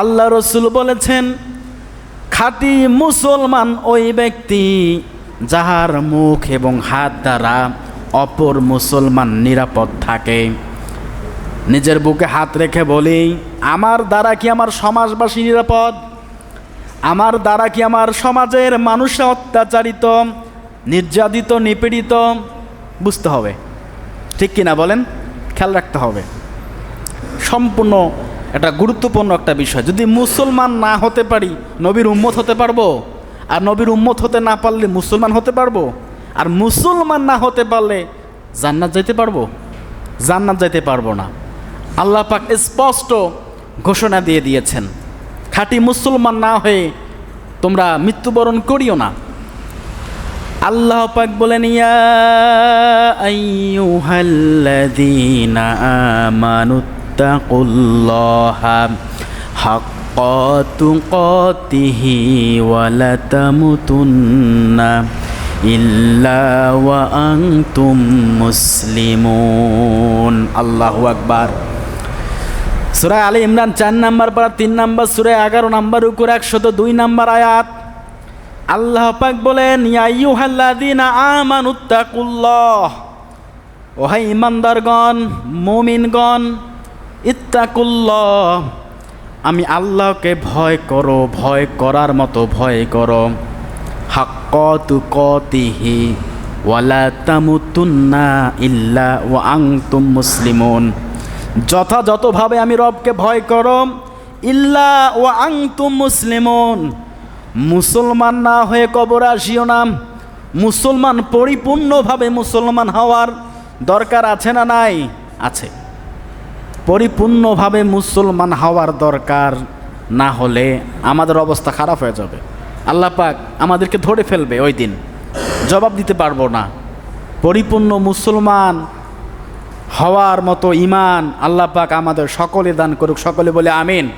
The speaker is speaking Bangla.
আল্লাহ রসুল বলেছেন, খাঁটি মুসলমান ওই ব্যক্তি যাহার মুখ এবং হাত দ্বারা অপর মুসলমান নিরাপদ থাকে। নিজের বুকে হাত রেখে বলি, আমার দ্বারা কি আমার সমাজবাসী নিরাপদ? আমার দ্বারা কি আমার সমাজের মানুষ অত্যাচারিত, নির্যাতিত, নিপীড়িত? বুঝতে হবে। ঠিক কিনা বলেন? খেয়াল রাখতে হবে। সম্পূর্ণ এটা গুরুত্বপূর্ণ একটা বিষয়। যদি মুসলমান না হতে পারি, নবীর উম্মত হতে পারব? আর নবীর উম্মত হতে না পারলে মুসলমান হতে পারব? আর মুসলমান না হতে পারলে জান্নাত যাইতে পারব? জান্নাত যাইতে পারব না। আল্লাহ পাক স্পষ্ট ঘোষণা দিয়ে দিয়েছেন, খাঁটি মুসলমান না হয়ে তোমরা মৃত্যুবরণ করিও না। আল্লাহ পাক বলেন, ইয়া আইয়ুহাল্লাযীনা আমানুত্তাকুল্লাহা হাক্কা তুকাতিহি ওয়া লা তামুতুন্না ইল্লা ওয়া আনতুম মুসলিমুন আল্লাহু আকবার সুরায় আলী ইমরান চার নাম্বার পারা তিন নাম্বার সুরায় এগারো নাম্বার উপর একশত দুই নাম্বার আয়াত আল্লাহ পাক বলেন ইয়াইয়ুহাল্লাযীনা আমানুত্তাকুল্লাহ ও হাই ইমানদারগণ মুমিনগণ ইত্তাকুল্লাহ, আমি আল্লাহকে ভয় করো, ভয় করার মতো ভয় করো। হাক্কতু কতিহি ওয়ালা তামুতুন্না ইল্লা ওয়া আনতুম মুসলিমুন। যথাযথভাবে আমি রবকে ভয় করো, ইল্লা ও আংতুম মুসলিমন। মুসলমান না হয়ে কবর আসিও না। মুসলমান পরিপূর্ণভাবে মুসলমান হওয়ার দরকার আছে না নাই? আছে। পরিপূর্ণভাবে মুসলমান হওয়ার দরকার না হলে আমাদের অবস্থা খারাপ হয়ে যাবে। আল্লাহ পাক আমাদেরকে ধরে ফেলবে ওই দিন। জবাব দিতে পারব না। পরিপূর্ণ মুসলমান হওয়ার মতো ইমান আল্লাহ পাক আমাদের সকলে দান করুক। সকলে বলে আমিন।